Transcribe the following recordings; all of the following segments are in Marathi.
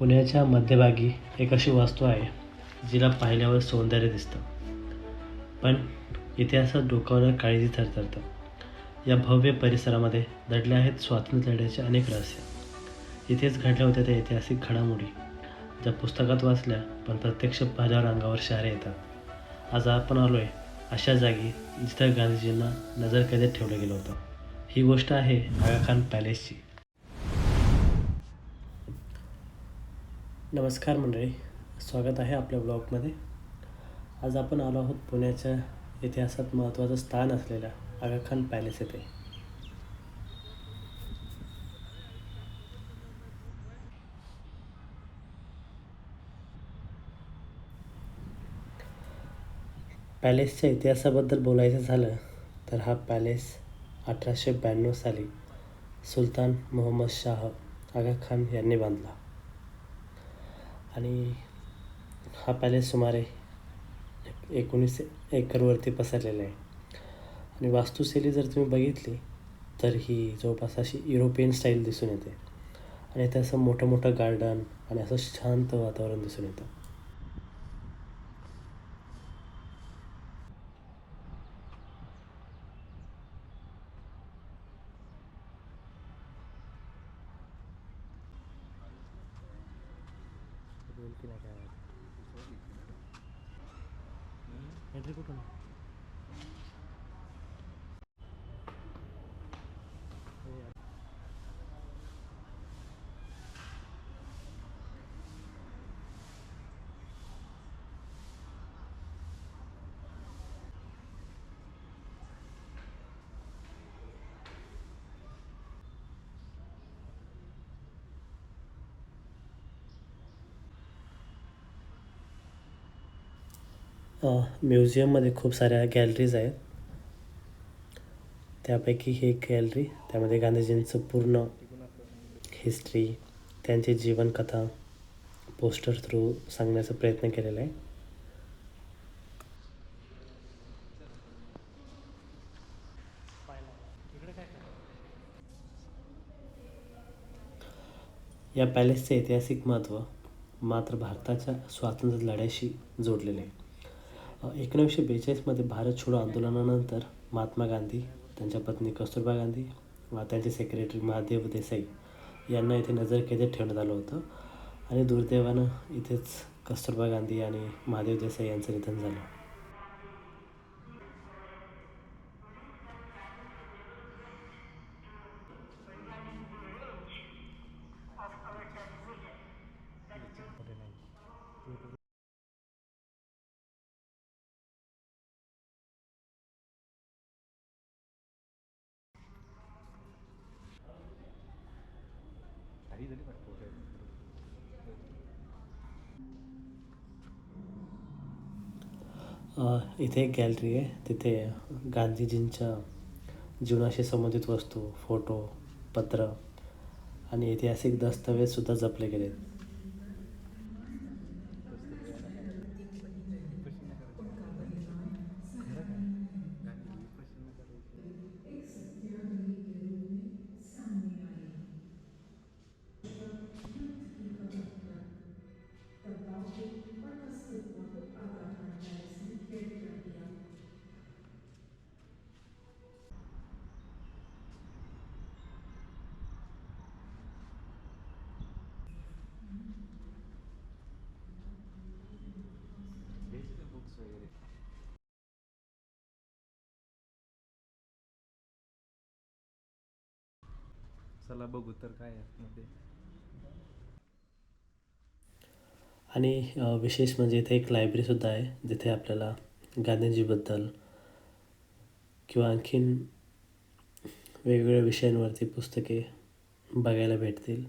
पुण्याच्या मध्यभागी एक अशी वास्तू आहे जिला पाहिल्यावर सौंदर्य दिसतं. पण इतिहासात डोकावणं काळजी थरथरतं या भव्य परिसरामध्ये दडले आहेत स्वातंत्र्य लढ्याचे अनेक रहस्य. इथेच घडल्या होत्या त्या ऐतिहासिक घडामोडी ज्या पुस्तकात वाचल्या पण प्रत्यक्ष पाहिल्यावर अंगावर शहरे येतात. आज आपण आलो आहे अशा जागी जिथं गांधीजींना नजर कैदेत ठेवलं गेलं होतं. ही गोष्ट आहे आगाखान पॅलेसची. नमस्कार मंडळी स्वागत आहे आपल्या ब्लॉगमध्ये. आज आपण आलो आहोत पुण्याच्या इतिहासात महत्त्वाचं स्थान असलेल्या आगाखान पॅलेस येथे. पॅलेसच्या इतिहासाबद्दल बोलायचं झालं तर हा पॅलेस अठराशे ब्याण्णव साली सुलतान मोहम्मद शाह आगा खान यांनी बांधला. आणि हा पॅलेस सुमारे एकोणीस एकरवरती पसरलेला आहे. आणि वास्तुशैली जर तुम्ही बघितली तर ही जवळपास अशी युरोपियन स्टाईल दिसून येते. आणि इथे असं मोठं मोठं गार्डन आणि असं शांत वातावरण दिसून येतं. एंट्री कुठून? म्युझियममध्ये खूप साऱ्या गॅलरीज आहेत. त्यापैकी ही एक गॅलरी त्यामध्ये गांधीजींचं पूर्ण हिस्ट्री त्यांची जीवनकथा पोस्टर थ्रू सांगण्याचा प्रयत्न केलेला आहे. या पॅलेसचे ऐतिहासिक महत्त्व मात्र भारताच्या स्वातंत्र्य लढ्याशी जोडलेले आहे. एकोणीसशे बेचाळीसमध्ये भारत छोडो आंदोलनानंतर महात्मा गांधी त्यांच्या पत्नी कस्तुरबा गांधी व त्यांचे सेक्रेटरी महादेव देसाई यांना इथे नजरकैदेत ठेवण्यात आलं होतं. आणि दुर्दैवानं इथेच कस्तुरबा गांधी आणि महादेव देसाई यांचं निधन झालं. इथे एक गॅलरी आहे. तिथे गांधीजींच्या जीवनाशी संबंधित वस्तू फोटो पत्र आणि ऐतिहासिक दस्तऐवजसुद्धा जपले गेले आहेत चला बघू तर काय आतमध्ये आणि विशेष म्हणजे इथे एक लायब्ररीसुद्धा आहे जिथे आपल्याला गांधीजीबद्दल किंवा आणखीन वेगवेगळ्या विषयांवरती पुस्तके बघायला भेटतील.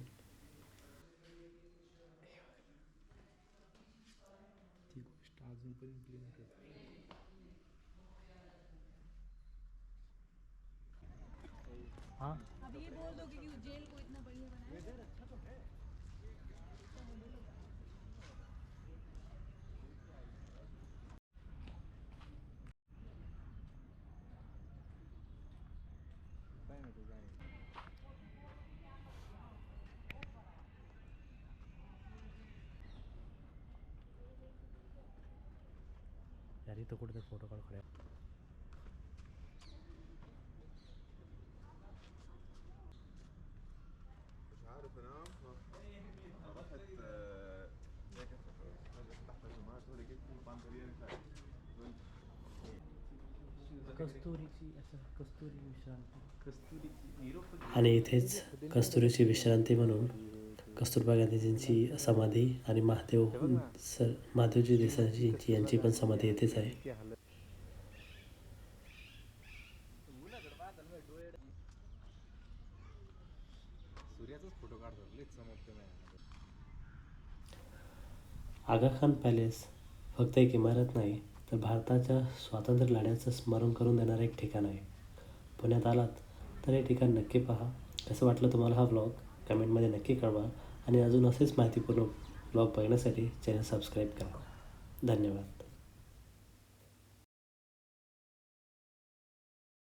हां? ये बोल दो कि जेल को इतना बढ़िया बनाया अच्छा तो है। ಯಾರಿಗೆ ತಗೊಡಿದೆ ಫೋಟೋಗಳು انا رحت آه، حاجه تحت الجماعه هذول جبت بندرير कस्तुरीची असं कस्तुरी विश्रांती कस्तुरी निरोप आणि इथेच कस्तुरीची विश्रांती म्हणून कस्तुरबा गांधीजींची समाधी आणि महादेव सर महादेवजी देसाईजींची यांची पण समाधी येथेच आहे आगाखान पॅलेस फक्त एक इमारत नाही तर भारताच्या स्वातंत्र्य लढ्याचं स्मरण करून देणारं एक ठिकाण आहे. पुण्यात आलात तर हे ठिकाण नक्की पहा. कसं वाटलं तुम्हाला हा ब्लॉग कमेंटमध्ये नक्की कळवा आणि अजून असेच माहितीपूर्ण ब्लॉग बघण्यासाठी चॅनल सबस्क्राईब करा. धन्यवाद.